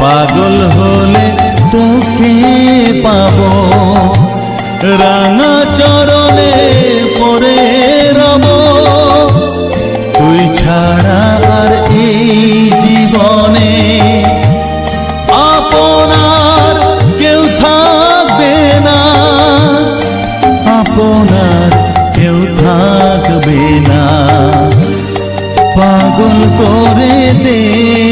পাগল হলে তোকে পাব। রাঙা চরণে পরে রব। তুই ছাড়া আর এই জীবনে আপনার কেউ থাকবে না। আপনার কেউ থাকবে না। পাগল করে দে